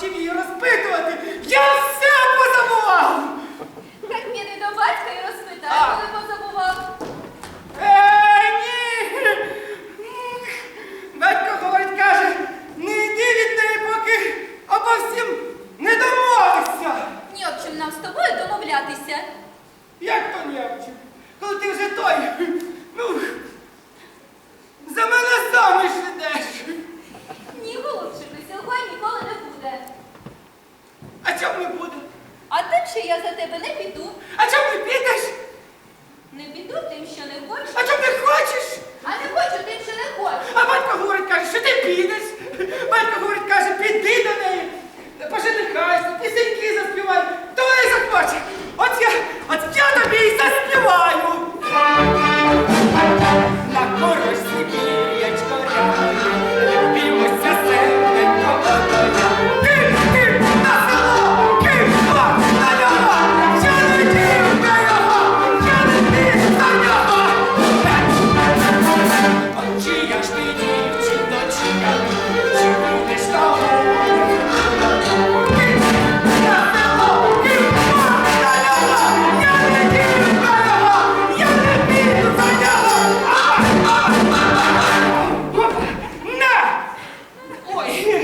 чи її розпитувати. Я все позабував! Так мені до батька і розпитай, коли позабував. Е, ні! Батько говорить, каже, не йди від неї, поки обо всім не домовишся. Ні об чим нам з тобою домовлятися. Як то ні об чим? А далі я за тебе не піду. А чому ти? я ж ти дівчиночка, чому ти стала? Ой,